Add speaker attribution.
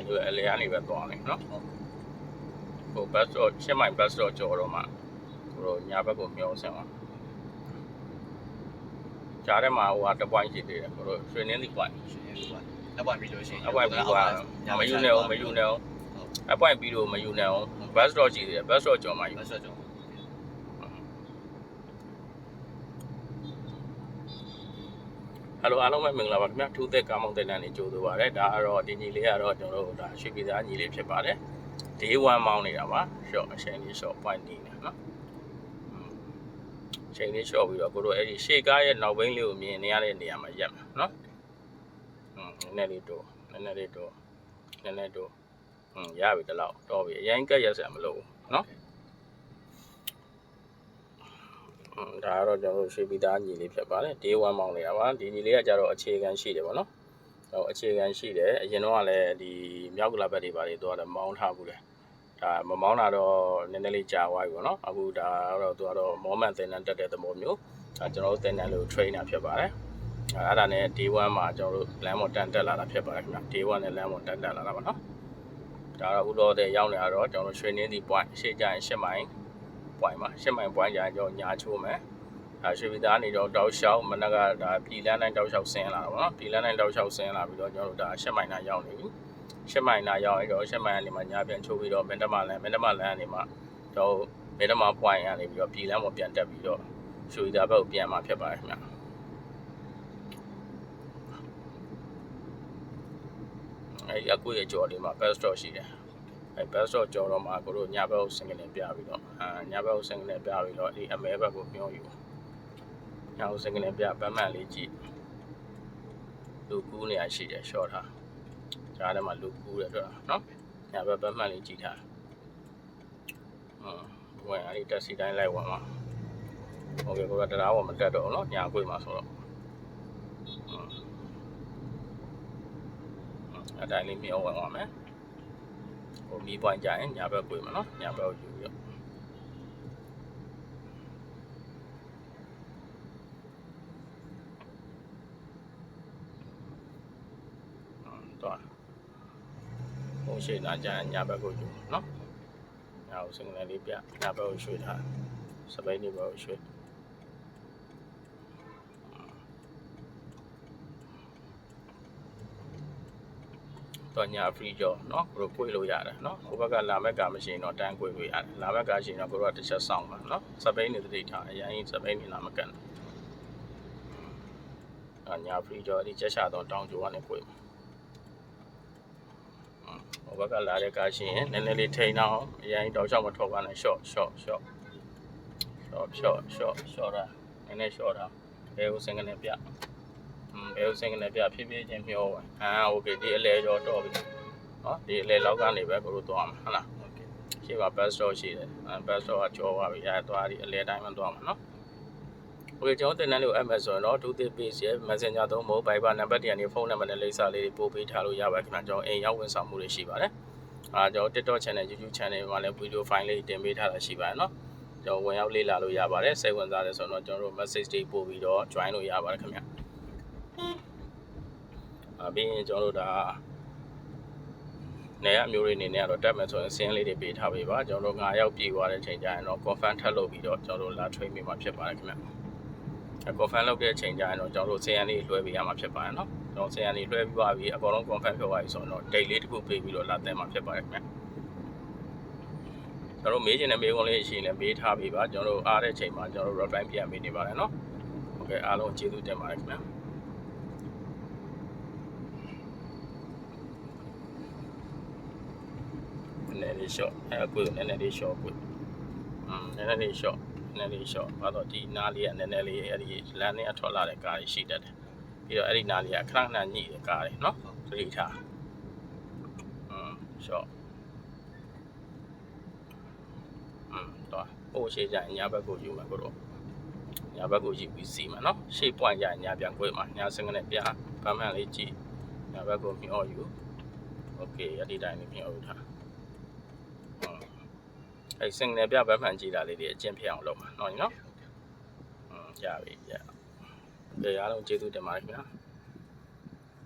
Speaker 1: အဲဒီအလေကနေပဲသွားမယ်နော်ဟိုဘတ်တော့ရှင်းမိုင်ဘတ်တော့ကြော်တော့မှကိုတို့ညာဘက်ကိုမျောဆင်းသွားကြားထဲမှာဟိုဟာတစ်ပွိုင်းရှိသေးတယ်ကိုတို့ရွှေနှင်းစီပွိုင်း
Speaker 2: ရှင်ရကွာနောက်ပွိုင်းပြီးလို့ရှိရင်
Speaker 1: အပွိုင်းပြီးသွားမယူနေအောင်မယူနေအောင်အပွိုင်းပြီးတော့မယူနေအောင်ဘတ်တော့ရှိသေးတယ်ဘတ်တော့ကြော်မှယူ
Speaker 2: ဘတ်ဆော့ကြော
Speaker 1: ဟယ်လိုအားလုံးပဲမင်္ဂလာပါခင်ဗျာထူးသက်ကာမောင်တဲ့လန်နေကြိုဆိုပါရစေဒါကတော့ဒီညီလေးကတော့ကျွန်တော်တို့ဒါရွှေပြည်သားညီလေးဖြစ်ပါတယ် day 1မောင်းနေတာပါ short အချိန်လေး short point နေတာနော်အချိန်လေး short ပြီးတော့ကိုတို့အဲ့ဒီရှေ့ကားရဲ့နောက်ဘင်းလေးကိုမြင်နေရတဲ့နေရာမှာရက်မှာနော်ဟွန်းနည်းနည်းလေးတော့နည်းနည်းလေးတော့နည်းနည်းတော့ဟွန်းရပြီတလောက်တော့ပြီအရင်ကက်ရက်ဆရာမလို့နော် ဒါကတော့ကျွန်တော်တို့ရွှေပြည်သားညီလေးဖြစ်ပါတယ် day 1မောင်းနေတာပါဒီညီလေးကကြတော့အခြေခံရှိတယ်ဗောနော်ဟိုအခြေခံရှိတယ်အရင်တော့ကလည်းဒီမြောက်ကလာဘက်တွေပါတွေတော့မောင်းထားဘူးလေဒါမမောင်းတာတော့နည်းနည်းလေးကြာသွားပြီပေါ့နော်အခုဒါကတော့သူကတော့မောမန်သင်တန်းတက်တဲ့သဘောမျိုးဒါကျွန်တော်တို့သင်တန်းလို့ trainer ဖြစ်ပါတယ်အဲအဲ့ဒါနဲ့ day 1မှာကျွန်တော်တို့ land ပေါ်တန်တက်လာတာဖြစ်ပါတယ်ခင်ဗျ day 1နဲ့ land ပေါ်တန်တက်လာတာပါနော်ဒါတော့အခုတော့တဲ့ရောက်နေရတော့ကျွန်တော်တို့ training ဒီ point ရှေ့ကျရင်10မိုင် point မှာ10မိုင် point ကျရင်ကျွန်တော်ညာချိုးမယ်ဒါရွှေပြည်သားနေတော့တောက်လျှောက်မနက်ကဒါပြည်လန်းတိုင်းတောက်လျှောက်ဆင်းလာတာပေါ့နော်ပြည်လန်းတိုင်းတောက်လျှောက်ဆင်းလာပြီးတော့ကျွန်တော်တို့ဒါ10မိုင်နာရောက်နေပြီရှစ်မိုင်နာရောက်ရင်တော့ရှစ်မိုင်ကနေမှညာပြန်ချိုးပြီးတော့မင်းတမလန်မင်းတမလန်ကနေမှတော့မင်းတမ point ရနေပြီးတော့ပြည်လမ်းပေါ်ပြန်တက်ပြီးတော့ရွှေသားဘက်ကိုပြန်มาဖြစ်ပါတယ်ခင်ဗျအဲ့ဒီအကူရဲ့ကြော်လေးမှာ best stop ရှိတယ် အဲ့ best stop ကြော်တော့မှကိုတို့ညာဘက်ကို single နဲ့ပြပြီးတော့အာညာဘက်ကို single နဲ့ပြပြီးတော့ဒီအမဲဘက်ကိုပြောယူညာကို single နဲ့ပြဗမ်းမှန်လေးကြည့်လူကူးနေရရှိတယ် short ထား ကြားထဲမှာလူကူးတယ်ဆိုတာနော်ညာဘက်ဘက်မှန်လေးကြည့်ထားဟွန်းဝင်အဲ့ဒီတက်စီတိုင်းလိုက်ဝင်မှာโอเคကိုကတရားပေါ်မတက်တော့ဘူးနော်ညာခွေမှာဆိုတော့ဟွန်းအဲ့တိုင်းလေးမြောဝင်သွားမယ် ဟိုမီးပွိုင်းကြရင်ညာဘက်ခွေမှာနော်ညာဘက်ကိုယူပြီးတော့ဟွန်းတော့ဟိုရှိလာကြရင်ညာဘက်ကိုယူနော်ညာကိုစင်ကနေလေးပြညာဘက်ကိုရွှေ့ထားစပိန်ဒီဘက်ကိုရွှေ့ တော့ညာ free ကြောနော်ကိုကိုလို့ရတယ်နော်ဟိုဘက်ကလာမဲ့ကမရှိရင်တော့တန်းကိုလို့ရတယ်လာမဲ့ကရှိရင်တော့ကိုကတစ်ချက်ဆောင်ပါနော်စပိန်နေတိထားအရင်စပိန်နေလာမကန်အညာ free ကြောဒီချက်ချတော့တောင်းကြိုကနေကိုဟိုဘက်ကလာတဲ့ကားရှိရင်နည်းနည်းလေးထိန်းအောင်အရင်တောက်ချောက်မထွက်ပါနဲ့ short short short short short short short တာနည်းနည်း short တာဘယ်ကိုစင်ကနေပြอืม ဘယ်ကိုစင်ကနေပြဖြည်းဖြည်းချင်းမျောပါအာโอเคဒီအလဲကျော်တော့ပြီနော်ဒီအလဲလောက်ကနေပဲကိုတို့သွားမှာဟုတ်လား
Speaker 2: โอเค
Speaker 1: ရှေ့က bus stop ရှိတယ်အဲ bus stop ကကျော်သွားပြီအဲသွားဒီအလဲတိုင်းမှသွားမှာနော်โอเคကျွန်တော်တင်တန်းလေးကို MS ဆိုရင်တော့ do the page ရဲ့ Messenger သုံးဖို့ Viber နံပါတ်တရနေဖုန်းနံပါတ်နဲ့လိပ်စာလေးတွေပို့ပေးထားလို့ရပါတယ်ခင်ဗျာကျွန်တော်အိမ်ရောက်ဝန်ဆောင်မှုတွေရှိပါတယ်အာကျွန်တော် TikTok channel YouTube channel မှာလည်း video file လေးတင်ပေးထားတာရှိပါတယ်နော်ကျွန်တော်ဝင်ရောက်လေ့လာလို့ရပါတယ်စိတ်ဝင်စားတယ်ဆိုတော့ကျွန်တော်တို့ message တွေပို့ပြီးတော့ join လို့ရပါတယ်ခင်ဗျာ အပြီးရင်ကျွန်တော်တို့ဒါနေရအမျိုးတွေအနေနဲ့ကတော့တက်မယ်ဆိုရင်စင်းလေးတွေပေးထားပေးပါကျွန်တော်တို့9ရောက်ပြည့်သွားတဲ့အချိန်ကျရင်တော့ confirm ထပ်လုပ်ပြီးတော့ကျွန်တော်တို့လာ train ပေးမှာဖြစ်ပါတယ်ခင်ဗျာ confirm လုပ်တဲ့အချိန်ကျရင်တော့ကျွန်တော်တို့ CN လေးလွှဲပေးရမှာဖြစ်ပါတယ်နော်ကျွန်တော် CN လေးလွှဲပြီးပါပြီအကုန်လုံး confirm ဖြစ်သွားပြီဆိုတော့ date လေးတစ်ခုပေးပြီးတော့လာတင်မှာဖြစ်ပါတယ်ခင်ဗျကျွန်တော်မေးချင်တဲ့မေးခွန်းလေးရှိရင်လည်းမေးထားပေးပါကျွန်တော်တို့အားတဲ့အချိန်မှာကျွန်တော်တို့ reply ပြန်ပေးနေပါတယ်နော်ဟုတ်ကဲ့အားလုံးကျေးဇူးတင်ပါတယ်ခင်ဗျ နည်းနည်းလေး short အဲအခုနည်းနည်းလေး short ကိုอืมနည်းနည်းလေး short နည်းနည်းလေး short ဘာတော့ဒီနားလေးကနည်းနည်းလေးအဲ့ဒီလမ်းနဲ့အထွက်လာတဲ့ကားကြီးရှိတတ်တယ်ပြီးတော့အဲ့ဒီနားလေးကခဏခဏညှိတဲ့ကားတွေเนาะသတိထားอืม short อืมတော့ဟိုရှေ့ကျရင်ညာဘက်ကိုယူမှာကိုတော့ညာဘက်ကိုယူပြီးစီမှာเนาะရှေ့ point ကျရင်ညာပြန်ခွေမှာညာစင်ကနေပြဗမ်းမှန်လေးကြည့်ညာဘက်ကိုမျောယူโอเคအဲ့ဒီတိုင်းလေးမျောယူထားอืม အဲ signal ပြဘက်မှန်ကြည့်တာလေးတွေအကျင့်ဖြစ်အောင်လုပ်မှာနော်နော်อืมရပြီပြ။ဒီအားလုံးကျေးဇူးတင်ပါတယ်ခင်ဗျာ။